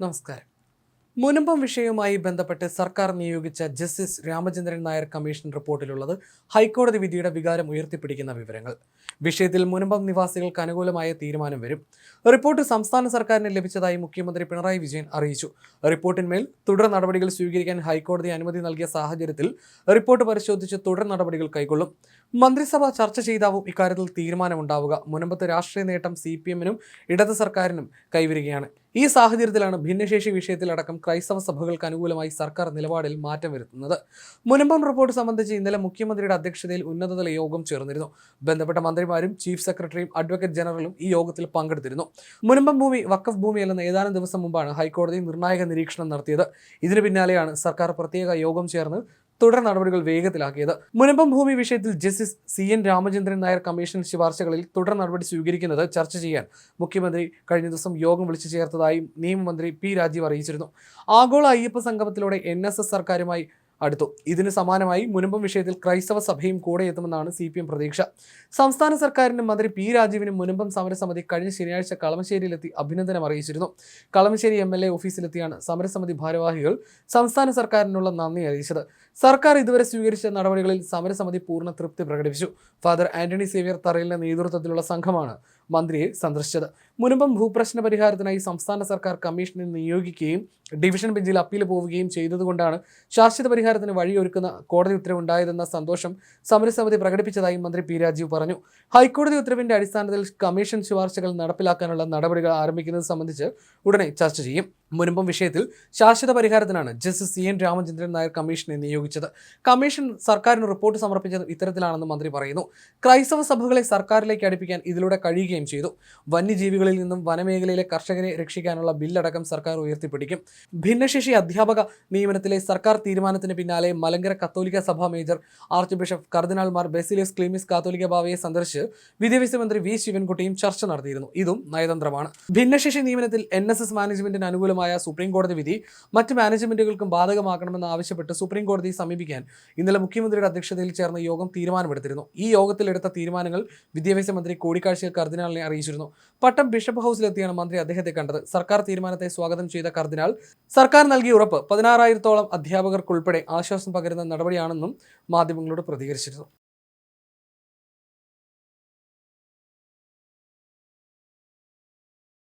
നമസ്കാരം. മുനമ്പം വിഷയവുമായി ബന്ധപ്പെട്ട് സർക്കാർ നിയോഗിച്ച ജസ്റ്റിസ് രാമചന്ദ്രൻ നായർ കമ്മീഷൻ റിപ്പോർട്ടിലുള്ളത് ഹൈക്കോടതി വിധിയുടെ വികാരം ഉയർത്തിപ്പിടിക്കുന്ന വിവരങ്ങൾ. വിഷയത്തിൽ മുനമ്പം നിവാസികൾക്ക് അനുകൂലമായ തീരുമാനം വരും. റിപ്പോർട്ട് സംസ്ഥാന സർക്കാരിന് ലഭിച്ചതായി മുഖ്യമന്ത്രി പിണറായി വിജയൻ അറിയിച്ചു. റിപ്പോർട്ടിന്മേൽ തുടർ നടപടികൾ സ്വീകരിക്കാൻ ഹൈക്കോടതി അനുമതി നൽകിയ സാഹചര്യത്തിൽ റിപ്പോർട്ട് പരിശോധിച്ച് തുടർ നടപടികൾ കൈക്കൊള്ളും. മന്ത്രിസഭ ചർച്ച ചെയ്താവും ഇക്കാര്യത്തിൽ തീരുമാനമുണ്ടാവുക. മുനമ്പത്ത് രാഷ്ട്രീയ നേട്ടം സി പി എമ്മിനും ഇടത് സർക്കാരിനും കൈവരികയാണ്. ഈ സാഹചര്യത്തിലാണ് ഭിന്നശേഷി വിഷയത്തിലടക്കം ക്രൈസ്തവ സഭകൾക്ക് അനുകൂലമായി സർക്കാർ നിലപാടിൽ മാറ്റം വരുത്തുന്നത്. മുനമ്പം റിപ്പോർട്ട് സംബന്ധിച്ച് ഇന്നലെ മുഖ്യമന്ത്രിയുടെ അധ്യക്ഷതയിൽ ഉന്നതതല യോഗം ചേർന്നിരുന്നു. ബന്ധപ്പെട്ട മന്ത്രിമാരും ചീഫ് സെക്രട്ടറിയും അഡ്വക്കേറ്റ് ജനറലും ഈ യോഗത്തിൽ പങ്കെടുത്തിരുന്നു. മുനമ്പം ഭൂമി വക്കഫ് ഭൂമിയല്ലെന്ന് ഏതാനും ദിവസം മുമ്പാണ് ഹൈക്കോടതി നിർണായക നിരീക്ഷണം നടത്തിയത്. ഇതിനു പിന്നാലെയാണ് സർക്കാർ പ്രത്യേക യോഗം ചേർന്ന് തുടർ നടപടികൾ വേഗത്തിലാക്കിയത്. മുനമ്പം ഭൂമി വിഷയത്തിൽ justice C N Ramachandran Nair commission ശുപാർശകളിൽ തുടർ നടപടി സ്വീകരിക്കുന്നത് ചർച്ച ചെയ്യാൻ മുഖ്യമന്ത്രി കഴിഞ്ഞ ദിവസം യോഗം വിളിച്ചു ചേർത്തതായും നിയമമന്ത്രി പി രാജീവ് അറിയിച്ചിരുന്നു. ആഗോള അയ്യപ്പ സംഗമത്തിലൂടെ എൻ സർക്കാരുമായി അടുത്തു. ഇതിന് സമാനമായി മുനമ്പം വിഷയത്തിൽ ക്രൈസ്തവ സഭയും കൂടെ എത്തുമെന്നാണ് സി പി എം പ്രതീക്ഷ. സംസ്ഥാന സർക്കാരിനും മന്ത്രി പി രാജീവിനും മുനമ്പം സമരസമിതി കഴിഞ്ഞ ശനിയാഴ്ച കളമശ്ശേരിയിലെത്തി അഭിനന്ദനം അറിയിച്ചിരുന്നു. കളമശ്ശേരി എം എൽ എ ഓഫീസിലെത്തിയാണ് സമരസമിതി ഭാരവാഹികൾ സംസ്ഥാന സർക്കാരിനുള്ള നന്ദി അറിയിച്ചത്. സർക്കാർ ഇതുവരെ സ്വീകരിച്ച നടപടികളിൽ സമരസമിതി പൂർണ തൃപ്തി പ്രകടിപ്പിച്ചു. ഫാദർ ആന്റണി സേവിയർ തറയിലിന്റെ നേതൃത്വത്തിലുള്ള സംഘമാണ് മന്ത്രിയെ സന്ദർശിച്ചത്. മുനമ്പം ഭൂപ്രശ്ന പരിഹാരത്തിനായി സംസ്ഥാന സർക്കാർ കമ്മീഷനെ നിയോഗിക്കുകയും ഡിവിഷൻ ബെഞ്ചിൽ അപ്പീൽ പോവുകയും ചെയ്തതുകൊണ്ടാണ് ശാശ്വത പരിഹാരത്തിന് വഴിയൊരുക്കുന്ന കോടതി ഉത്തരവുണ്ടായതെന്ന സന്തോഷം സമരസമിതി പ്രകടിപ്പിച്ചതായി മന്ത്രി പി രാജീവ് പറഞ്ഞു. ഹൈക്കോടതി ഉത്തരവിന്റെ അടിസ്ഥാനത്തിൽ കമ്മീഷൻ ശുപാർശകൾ നടപ്പിലാക്കാനുള്ള നടപടികൾ ആരംഭിക്കുന്നത് സംബന്ധിച്ച് ഉടനെ ചർച്ച ചെയ്യും. മുൻപും വിഷയത്തിൽ ശാശ്വത പരിഹാരത്തിനാണ് justice C N Ramachandran Nair കമ്മീഷനെ നിയോഗിച്ചത്. കമ്മീഷൻ സർക്കാരിന് റിപ്പോർട്ട് സമർപ്പിച്ചത് ഇത്തരത്തിലാണെന്ന് മന്ത്രി പറയുന്നു. ക്രൈസ്തവ സഭകളെ സർക്കാരിലേക്ക് അടുപ്പിക്കാൻ ഇതിലൂടെ കഴിയുകയും ചെയ്തു. വന്യജീവികളിൽ നിന്നും വനമേഖലയിലെ കർഷകരെ രക്ഷിക്കാനുള്ള ബില്ലടക്കം സർക്കാർ ഉയർത്തിപ്പിടിക്കും. ഭിന്നശേഷി അധ്യാപക നിയമനത്തിലെ സർക്കാർ തീരുമാനത്തിന് പിന്നാലെ മലങ്കര കത്തോലിക്ക സഭാ മേജർ ആർച്ച് ബിഷപ്പ് കർദിനാൾമാർ ബെസിലിയസ് ക്ലീമിസ് കാത്തോലിക്ക ബാവയെ സന്ദർശിച്ച് വിദ്യാഭ്യാസ മന്ത്രി വി ശിവൻകുട്ടിയും ചർച്ച നടത്തിയിരുന്നു. ഇതും നയതന്ത്രമാണ്. ഭിന്നശേഷി നിയമനത്തിൽ എൻ മാനേജ്മെന്റിന് അനുകൂലമായ സുപ്രീം കോടതി വിധി മറ്റ് മാനേജ്മെന്റുകൾക്കും ബാധകമാക്കണമെന്ന് ആവശ്യപ്പെട്ട് സുപ്രീം കോടതിയെ സമീപിക്കാൻ ഇന്നലെ മുഖ്യമന്ത്രിയുടെ അധ്യക്ഷതയിൽ ചേർന്ന യോഗം തീരുമാനമെടുത്തിരുന്നു. ഈ യോഗത്തിലെടുത്ത തീരുമാനങ്ങൾ വിദ്യാഭ്യാസ മന്ത്രി കോടിക്കാഴ്ചയിൽ കർദിനാളിനെ അറിയിച്ചിരുന്നു. പട്ടം ബിഷപ്പ് ഹൗസിലെത്തിയാണ് മന്ത്രി അദ്ദേഹത്തെ കണ്ടത്. സർക്കാർ തീരുമാനത്തെ സ്വാഗതം ചെയ്ത കർദിനാൾ സർക്കാർ നൽകിയ ഉറപ്പ് പതിനാറായിരത്തോളം അധ്യാപകർക്കുൾപ്പെടെ ആശ്വാസം പകരുന്ന നടപടിയാണെന്നും മാധ്യമങ്ങളോട് പ്രതികരിച്ചിരുന്നു.